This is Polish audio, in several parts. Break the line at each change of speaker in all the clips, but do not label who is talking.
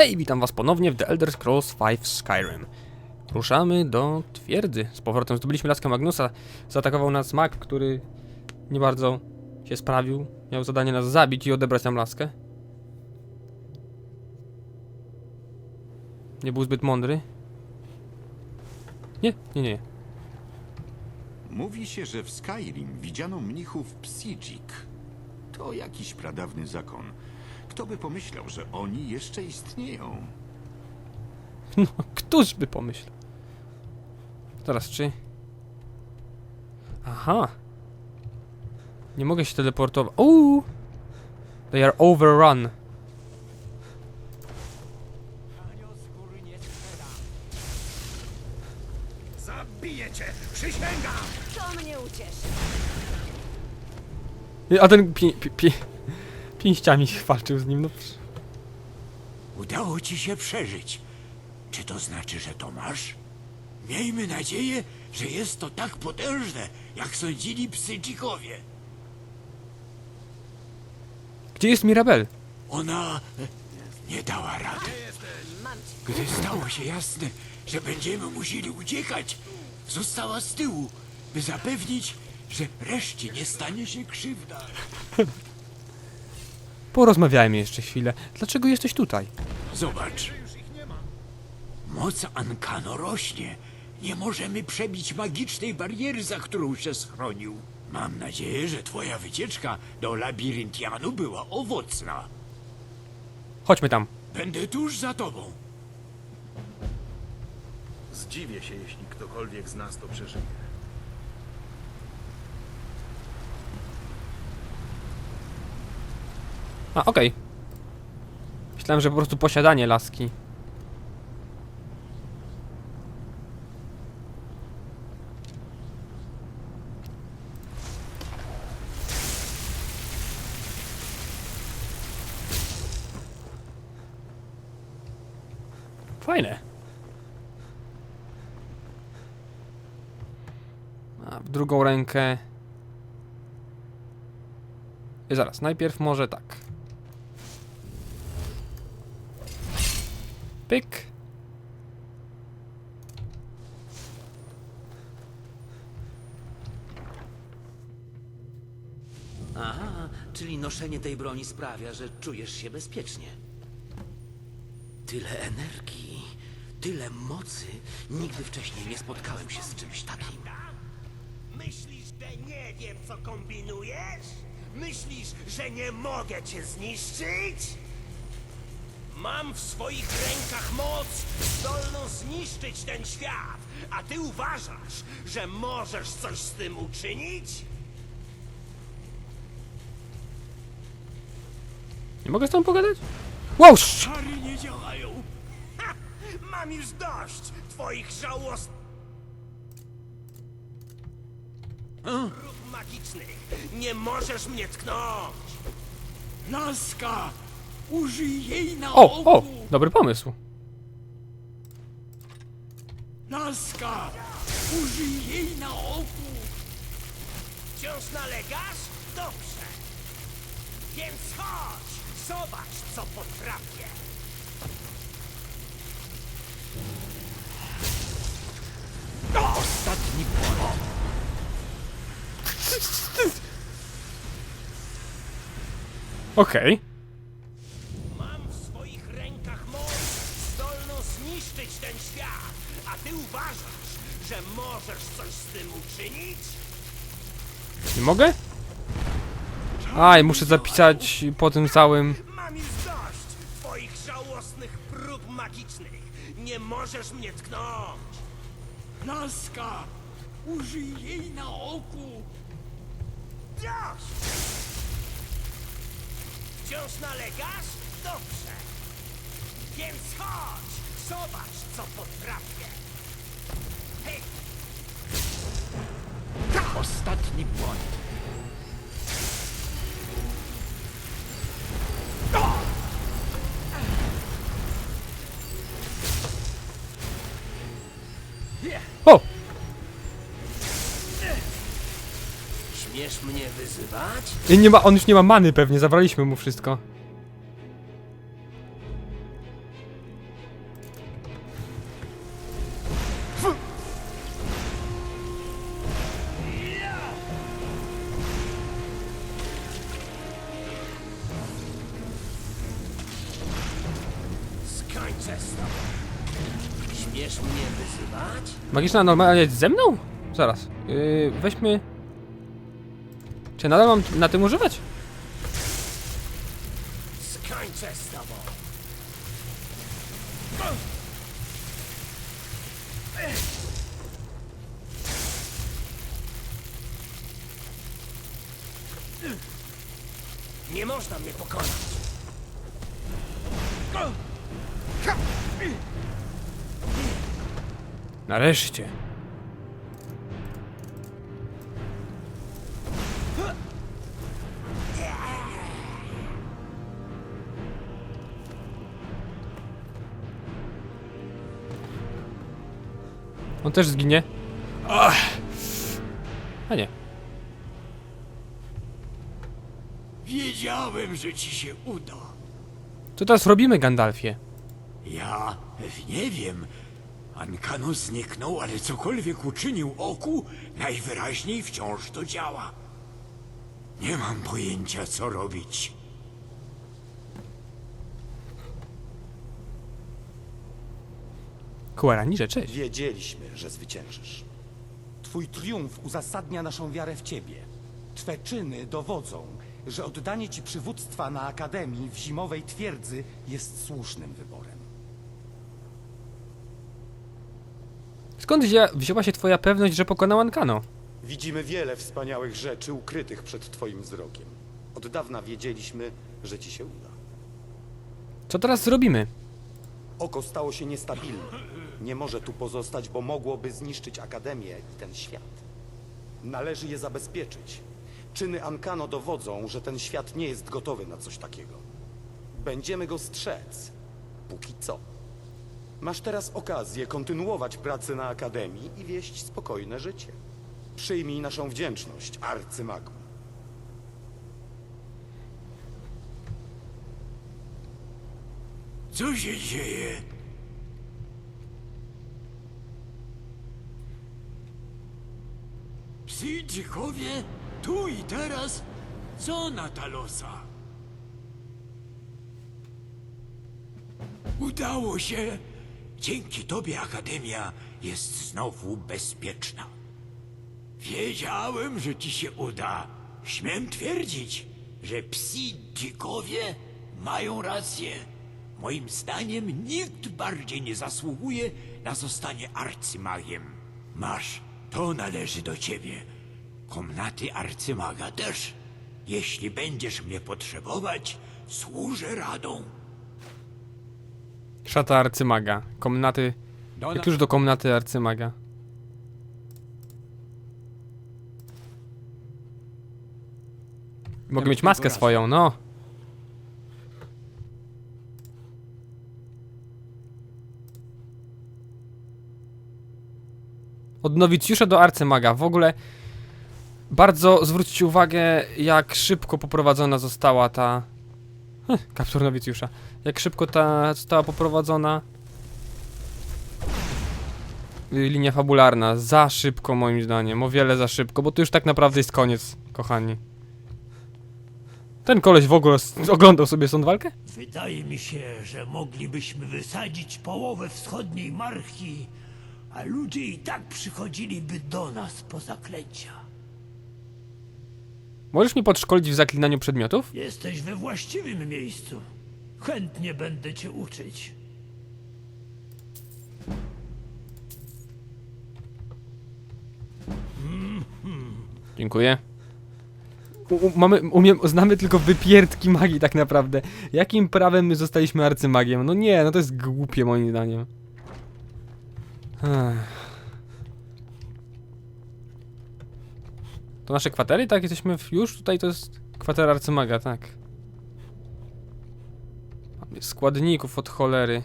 Hej, witam was ponownie w The Elder Scrolls V Skyrim. Ruszamy do twierdzy. Z powrotem zdobyliśmy laskę Magnusa. Zaatakował nas mag, który nie bardzo się sprawił. Miał zadanie nas zabić i odebrać nam laskę. Nie był zbyt mądry. Nie, nie, nie.
Mówi się, że w Skyrim widziano mnichów Psidżik. To jakiś pradawny zakon. Kto by pomyślał, że oni jeszcze istnieją?
No, któż by pomyślał? Teraz czy... Aha. Nie mogę się teleportować. Uuu! They are overrun.
Zabiję cię! Przysięgam!
To mnie ucieszy.
A ten pi, pi, pi, pięściami walczył z nim, no.
Udało ci się przeżyć. Czy to znaczy, że to masz? Miejmy nadzieję, że jest to tak potężne, jak sądzili psydzikowie.
Gdzie jest Mirabel?
Ona e, nie dała rady. Gdy stało się jasne, że będziemy musieli uciekać, została z tyłu, by zapewnić, że reszcie nie stanie się krzywda.
Porozmawiajmy jeszcze chwilę. Dlaczego jesteś tutaj?
Zobacz. Moc Ankano rośnie. Nie możemy przebić magicznej bariery, za którą się schronił. Mam nadzieję, że twoja wycieczka do labiryntianu była owocna.
Chodźmy tam.
Będę tuż za tobą.
Zdziwię się, jeśli ktokolwiek z nas to przeżyje.
A, okej. Myślałem, że po prostu posiadanie laski. Fajne. A w drugą rękę. I zaraz, najpierw może tak. Pyk.
Aha, czyli noszenie tej broni sprawia, że czujesz się bezpiecznie. Tyle energii, tyle mocy. Nigdy wcześniej nie spotkałem się z czymś takim.
Myślisz, że nie wiem, co kombinujesz? Myślisz, że nie mogę cię zniszczyć? Mam w swoich rękach moc zdolną zniszczyć ten świat, a ty uważasz, że możesz coś z tym uczynić?
Nie mogę z tą pogadać? Wow! sz-
Czary nie działają.
Ha! Mam już dość twoich żałosnych magicznych. Nie możesz mnie tknąć!
Laska! Użyj jej na
O, o!
oku!
Dobry pomysł.
Laska! Użyj jej na oku!
Wciąż nalegasz? Dobrze. Więc chodź, zobacz, co potrafię.
Ostatni błąd.
Okej.
Możesz coś z tym uczynić?
Nie mogę? Aj, muszę zapisać po tym całym...
Mam już dość twoich żałosnych prób magicznych. Nie możesz mnie tknąć.
Laska! Użyj jej na oku!
Dość! Wciąż nalegasz? Dobrze. Więc chodź, zobacz, co potrafię. Hej,
Ostatni błąd.
O!
Śmiesz mnie wyzywać?
I Nie ma, on już nie ma many pewnie, zabraliśmy mu wszystko. Magiczna normalnie jest ze mną? Zaraz. Yy, weźmy... Czy nadal mam na tym używać?
Skończę z tobą. Nie można mnie pokonać.
Nareszcie. On też zginie. Ach. A nie.
Wiedziałem, że ci się uda.
Co teraz robimy, Gandalfie?
Ja nie wiem. Ankano zniknął, ale cokolwiek uczynił oku, najwyraźniej wciąż to działa. Nie mam pojęcia, co robić.
Kuaraniże, cześć.
Wiedzieliśmy, że zwyciężysz. Twój triumf uzasadnia naszą wiarę w ciebie. Twe czyny dowodzą, że oddanie ci przywództwa na Akademii w zimowej twierdzy jest słusznym wyborem.
Skąd wzięła, wzięła się twoja pewność, że pokonał Ankano?
Widzimy wiele wspaniałych rzeczy ukrytych przed twoim wzrokiem. Od dawna wiedzieliśmy, że ci się uda.
Co teraz zrobimy?
Oko stało się niestabilne. Nie może tu pozostać, bo mogłoby zniszczyć Akademię i ten świat. Należy je zabezpieczyć. Czyny Ankano dowodzą, że ten świat nie jest gotowy na coś takiego. Będziemy go strzec. Póki co. Masz teraz okazję kontynuować pracę na Akademii i wieść spokojne życie. Przyjmij naszą wdzięczność, arcymagu.
Co się dzieje? Psi dzikowie? Tu i teraz? Co na Talosa? Udało się! Dzięki tobie Akademia jest znowu bezpieczna. Wiedziałem, że ci się uda. Śmiem twierdzić, że psi dzikowie mają rację. Moim zdaniem nikt bardziej nie zasługuje na zostanie arcymagiem. Masz, to należy do ciebie. Komnaty arcymaga też. Jeśli będziesz mnie potrzebować, służę radą.
Szata arcymaga. Komnaty... Już do komnaty arcymaga. Mogę mieć maskę swoją, no. Od nowicjusza do arcymaga. W ogóle bardzo zwróćcie uwagę, jak szybko poprowadzona została ta... Kaptur nowicjusza. Jak szybko ta została poprowadzona y, linia fabularna. Za szybko moim zdaniem, o wiele za szybko, bo to już tak naprawdę jest koniec, kochani. Ten koleś w ogóle oglądał sobie stąd walkę?
Wydaje mi się, że moglibyśmy wysadzić połowę wschodniej marchi, a ludzie i tak przychodziliby do nas po zaklęcia.
Możesz mnie podszkolić w zaklinaniu przedmiotów?
Jesteś we właściwym miejscu. Chętnie będę cię uczyć.
Dziękuję. U, u, mamy, umiem, znamy tylko wypierdki magii tak naprawdę. Jakim prawem my zostaliśmy arcymagiem? No nie, no to jest głupie moim zdaniem. Ech. To nasze kwatery, tak? Jesteśmy w, już tutaj, to jest kwatera arcymaga, tak. Składników od cholery.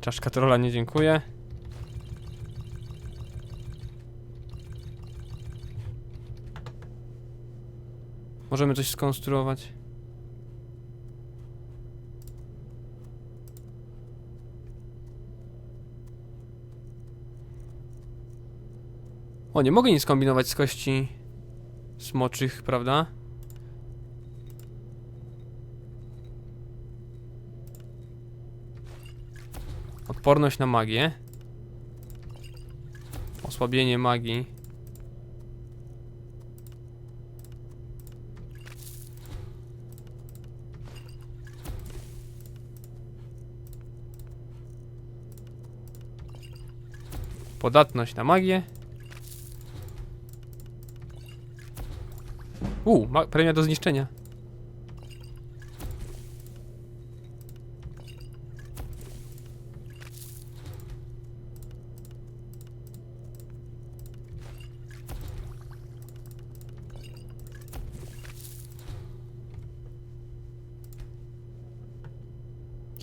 Czaszka trolla, nie dziękuję. Możemy coś skonstruować. O, nie mogę nic kombinować z kości smoczych, prawda? Odporność na magię. Osłabienie magii. Podatność na magię. U, ma premia do zniszczenia.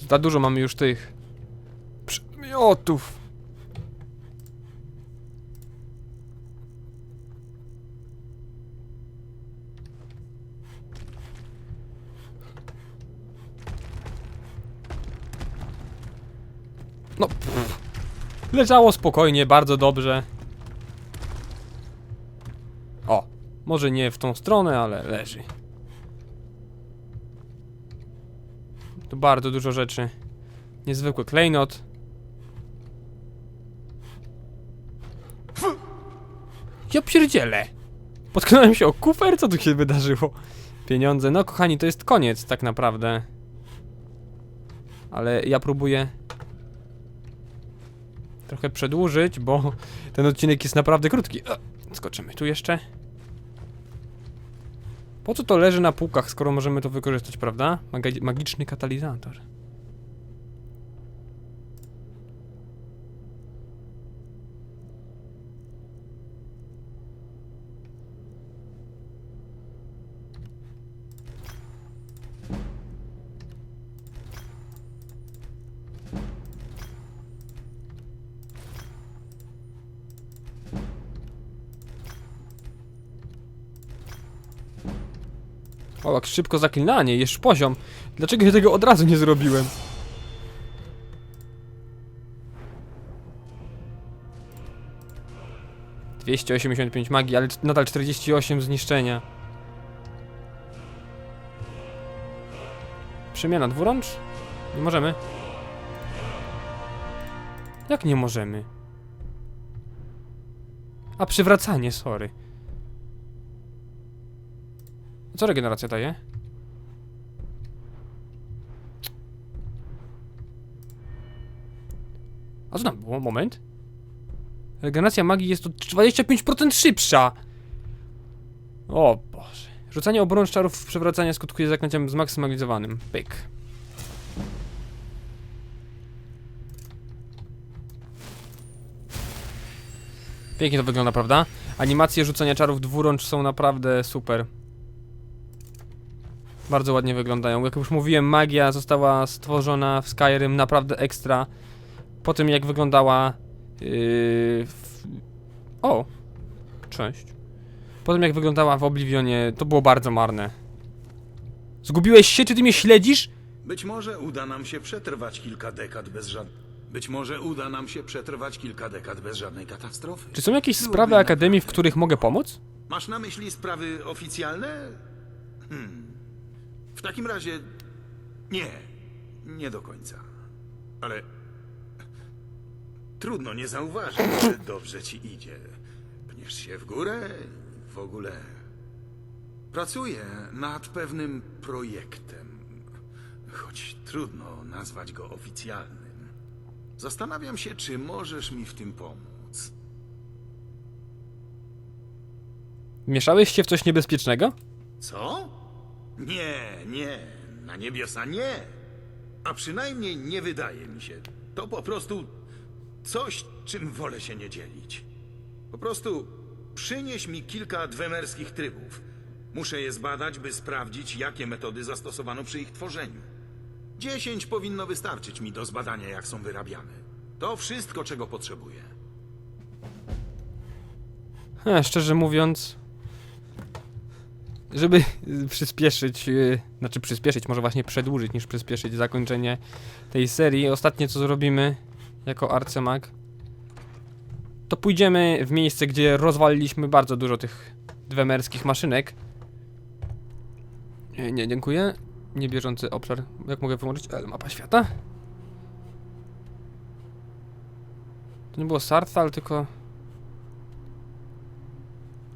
Za dużo mamy już tych przedmiotów. No, pff. Leżało spokojnie, bardzo dobrze. O, może nie w tą stronę, ale leży. Tu bardzo dużo rzeczy. Niezwykły klejnot. Ja pierdzielę! Potknąłem się o kufer? Co tu się wydarzyło? Pieniądze. No kochani, to jest koniec tak naprawdę. Ale ja próbuję trochę przedłużyć, bo ten odcinek jest naprawdę krótki. E, Skoczymy tu jeszcze. Po co to leży na półkach, skoro możemy to wykorzystać, prawda? Maga- magiczny katalizator. Jak szybko zaklinanie, jeszcze poziom. Dlaczego ja tego od razu nie zrobiłem? Dwieście osiemdziesiąt pięć magii, ale nadal 48 zniszczenia. Przemiana dwurącz? Nie możemy. Jak nie możemy? A przywracanie, sorry. Co regeneracja daje? A co tam było? Moment. Regeneracja magii jest o 25% szybsza! O Boże. Rzucanie obrącz czarów przewracania skutkuje zaklęciem zmaksymalizowanym. Pyk. Pięknie to wygląda, prawda? Animacje rzucania czarów dwurącz są naprawdę super. Bardzo ładnie wyglądają. Jak już mówiłem, magia została stworzona w Skyrim naprawdę ekstra. Po tym jak wyglądała. Yy, w... O! Cześć. Po tym jak wyglądała w Oblivionie, to było bardzo marne. Zgubiłeś się, czy ty mnie śledzisz?
Być może uda nam się przetrwać kilka dekad bez żadnej... Być może uda nam się przetrwać kilka dekad bez żadnej katastrofy.
Czy są jakieś sprawy Akademii, w których mogę pomóc?
Masz na myśli sprawy oficjalne? Hmm. W takim razie... Nie. Nie do końca. Ale... Trudno nie zauważyć, że dobrze ci idzie. Pniesz się w górę, w ogóle... Pracuję nad pewnym projektem, choć trudno nazwać go oficjalnym. Zastanawiam się, czy możesz mi w tym pomóc.
Mieszałeś się w coś niebezpiecznego?
Co? Nie, nie, na niebiosa nie. A przynajmniej nie wydaje mi się. To po prostu coś, czym wolę się nie dzielić. Po prostu przynieś mi kilka dwemerskich trybów. Muszę je zbadać, by sprawdzić, jakie metody zastosowano przy ich tworzeniu. Dziesięć powinno wystarczyć mi do zbadania, jak są wyrabiane. To wszystko, czego potrzebuję.
E, szczerze mówiąc, żeby y, przyspieszyć, y, znaczy przyspieszyć, może właśnie przedłużyć niż przyspieszyć zakończenie tej serii, ostatnie co zrobimy jako arcemag, to pójdziemy w miejsce, gdzie rozwaliliśmy bardzo dużo tych dwemerskich maszynek. Nie, nie, dziękuję. Niebieżący obszar. Jak mogę wyłączyć? L mapa świata. To nie było Sarthal, tylko...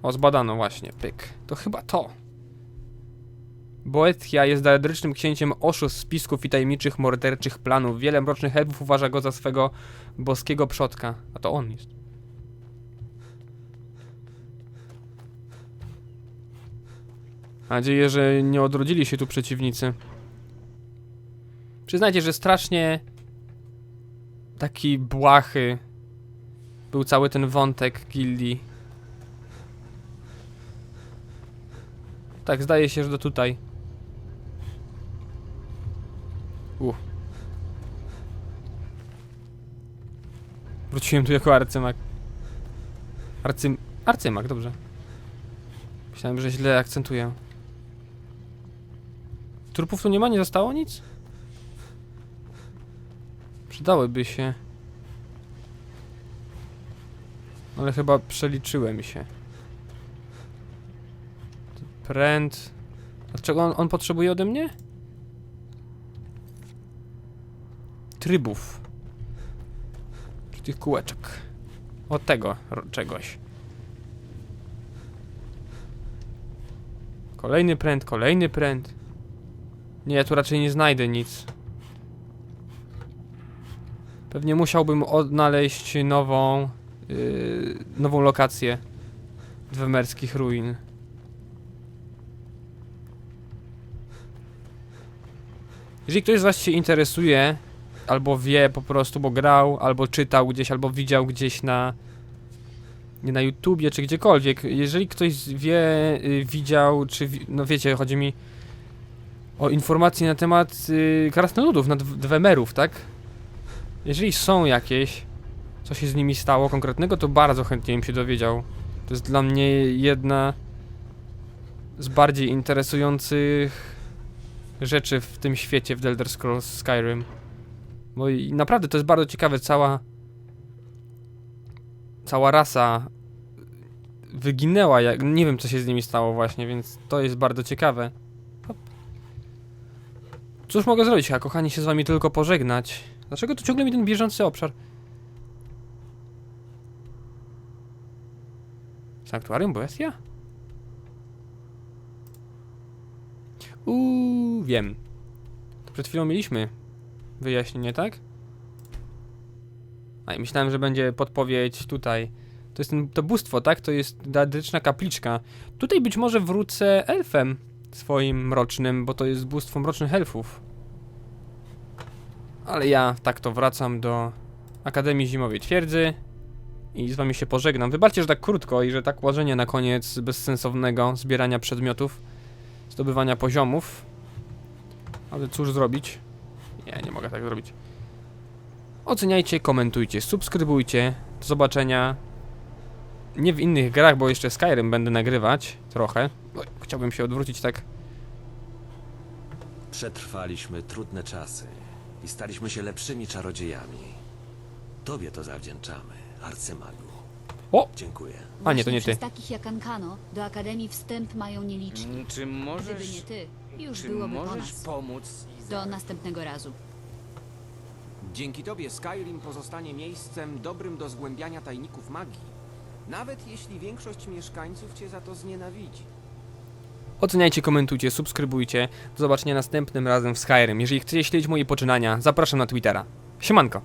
O, zbadano właśnie, pyk. To chyba to. Boetia jest daedrycznym księciem oszustw, spisków i tajemniczych morderczych planów. Wiele mrocznych elfów uważa go za swego boskiego przodka. A to on jest. Mam nadzieję, że nie odrodzili się tu przeciwnicy. Przyznajcie, że strasznie taki błahy był cały ten wątek gildii. Tak, zdaje się, że do tutaj. U. Wróciłem tu jako arcymak. Arcym... Arcymak, dobrze. Myślałem, że źle akcentuję. Trupów tu nie ma? Nie zostało nic? Przydałyby się. Ale chyba przeliczyłem się. Pręd. Dlaczego on, on potrzebuje ode mnie? Trybów. Czy tych kółeczek. Od tego czegoś. Kolejny pręd, kolejny pręd. Nie, ja tu raczej nie znajdę nic. Pewnie musiałbym odnaleźć nową, yy, nową lokację dwemerskich ruin. Jeżeli ktoś z Was się interesuje, albo wie po prostu, bo grał, albo czytał gdzieś, albo widział gdzieś na nie na YouTubie, czy gdziekolwiek, jeżeli ktoś wie, y, widział, czy, no wiecie, chodzi mi o informacje na temat y, krasnoludów, na dw- dwemerów, tak? Jeżeli są jakieś, co się z nimi stało konkretnego, to bardzo chętnie bym się dowiedział. To jest dla mnie jedna z bardziej interesujących rzeczy w tym świecie w The Elder Scrolls Skyrim. Bo i naprawdę to jest bardzo ciekawe, cała cała rasa wyginęła, jak, nie wiem co się z nimi stało właśnie, więc to jest bardzo ciekawe. Cóż mogę zrobić, a kochani się z wami tylko pożegnać. Dlaczego tu ciągle mi ten bieżący obszar? Sanktuarium Boestia? Uuu, wiem. To przed chwilą mieliśmy wyjaśnienie, tak? A myślałem, że będzie podpowiedź tutaj. To jest ten, to bóstwo, tak? To jest daedryczna kapliczka. Tutaj być może wrócę elfem swoim mrocznym, bo to jest bóstwo mrocznych elfów. Ale ja tak to wracam do Akademii Zimowej Twierdzy i z wami się pożegnam. Wybaczcie, że tak krótko i że tak łażenie na koniec bezsensownego zbierania przedmiotów, zdobywania poziomów. Ale cóż zrobić? Nie, nie mogę tak zrobić. Oceniajcie, komentujcie, subskrybujcie. Do zobaczenia. Nie w innych grach, bo jeszcze Skyrim będę nagrywać trochę. Oj, Chciałbym się odwrócić tak.
Przetrwaliśmy trudne czasy i staliśmy się lepszymi czarodziejami. Tobie to zawdzięczamy, arcymagu.
O!
Dziękuję.
A nie, to nie
Właśnie
ty.
Przez takich jak Ankano do Akademii wstęp mają nieliczni.
Mm, Czy
Gdyby nie
możesz,
ty, już
czy
byłoby po
możesz
nas.
pomóc?
Do następnego razu.
Dzięki tobie Skyrim pozostanie miejscem dobrym do zgłębiania tajników magii. Nawet jeśli większość mieszkańców cię za to znienawidzi.
Oceniajcie, komentujcie, subskrybujcie. Do zobaczenia następnym razem w Skyrim. Jeżeli chcecie śledzić moje poczynania, zapraszam na Twittera. Siemanko!